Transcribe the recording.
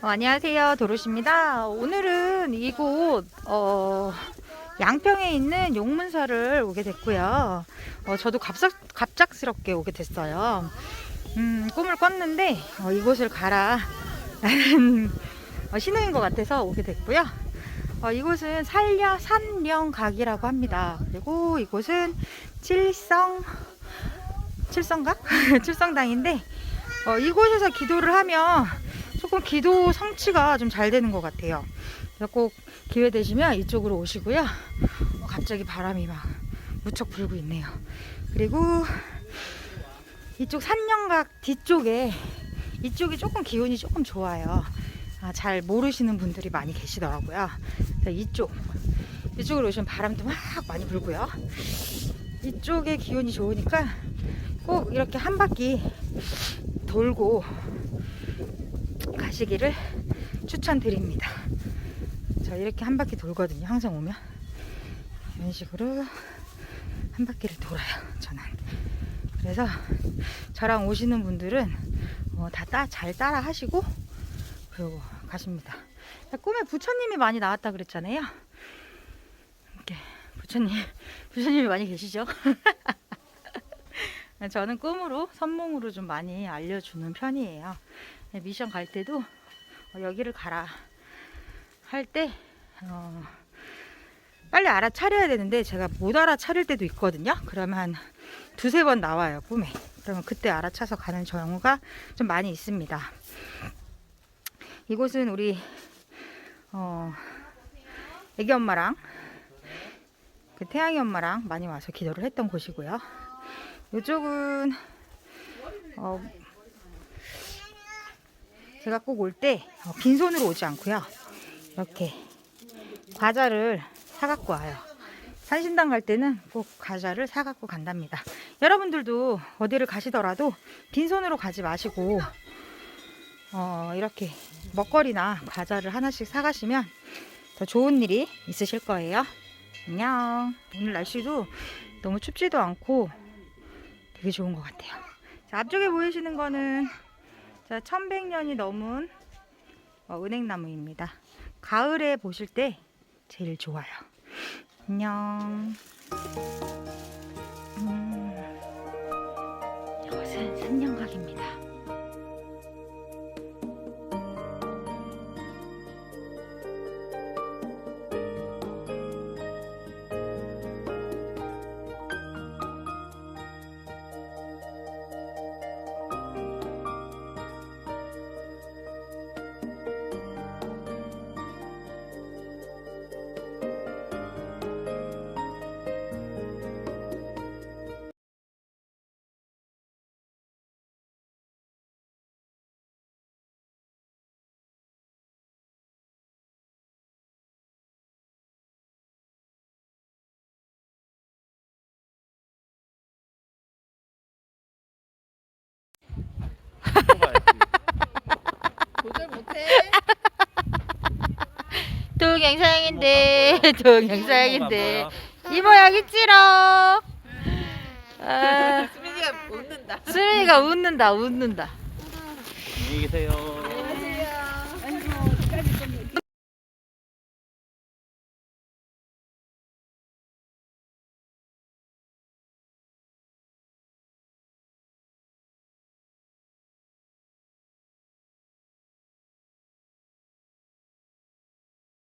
어, 안녕하세요. 도로시입니다. 오늘은 이곳, 어, 양평에 있는 용문사를 오게 됐고요. 어, 저도 갑작, 갑작스럽게 오게 됐어요. 음, 꿈을 꿨는데, 어, 이곳을 가라. 라는 어, 신호인 것 같아서 오게 됐고요. 어, 이곳은 산려, 산령각이라고 합니다. 그리고 이곳은 칠성, 칠성각? 칠성당인데, 어, 이곳에서 기도를 하면 조금 기도 성취가 좀 잘 되는 것 같아요. 꼭 기회 되시면 이쪽으로 오시고요. 어, 갑자기 바람이 막 무척 불고 있네요. 그리고 이쪽 산령각 뒤쪽에 이쪽이 조금 기운이 조금 좋아요. 아, 잘 모르시는 분들이 많이 계시더라고요. 이쪽 이쪽으로 오시면 바람도 막 많이 불고요. 이쪽에 기운이 좋으니까 꼭 이렇게 한 바퀴 돌고 가시기를 추천드립니다. 저 이렇게 한 바퀴 돌거든요. 항상 오면 이런 식으로 한 바퀴를 돌아요. 저는 그래서 저랑 오시는 분들은 어, 다잘 따라 하시고 그러고 가십니다. 꿈에 부처님이 많이 나왔다 그랬잖아요. 이렇게 부처님 부처님이 많이 계시죠? 저는 꿈으로 선몽으로 좀 많이 알려주는 편이에요. 네, 미션 갈 때도 어, 여기를 가라 할때 어, 빨리 알아차려야 되는데 제가 못 알아차릴 때도 있거든요. 그러면 한 두세 번 나와요 꿈에. 그러면 그때 알아차서 가는 경우가 좀 많이 있습니다. 이곳은 우리 어, 애기 엄마랑 그 태양이 엄마랑 많이 와서 기도를 했던 곳이고요. 이쪽은 어, 제가 꼭 올때 어, 빈손으로 오지 않고요. 이렇게 과자를 사갖고 와요. 산신당 갈 때는 꼭 과자를 사갖고 간답니다. 여러분들도 어디를 가시더라도 빈손으로 가지 마시고 어, 이렇게 먹거리나 과자를 하나씩 사가시면 더 좋은 일이 있으실 거예요. 안녕. 오늘 날씨도 너무 춥지도 않고 되게 좋은 것 같아요. 자, 앞쪽에 보이시는 거는 자, 1100년이 넘은 어, 은행나무입니다. 가을에 보실 때 제일 좋아요. 안녕. 음, 이것은 산령각입니다. 도저히 못해. 동영상인데 동영상인데 이모 여기 있지롱 아, 수민이가 웃는다. 수민이가 웃는다 웃는다 안녕히 계세요.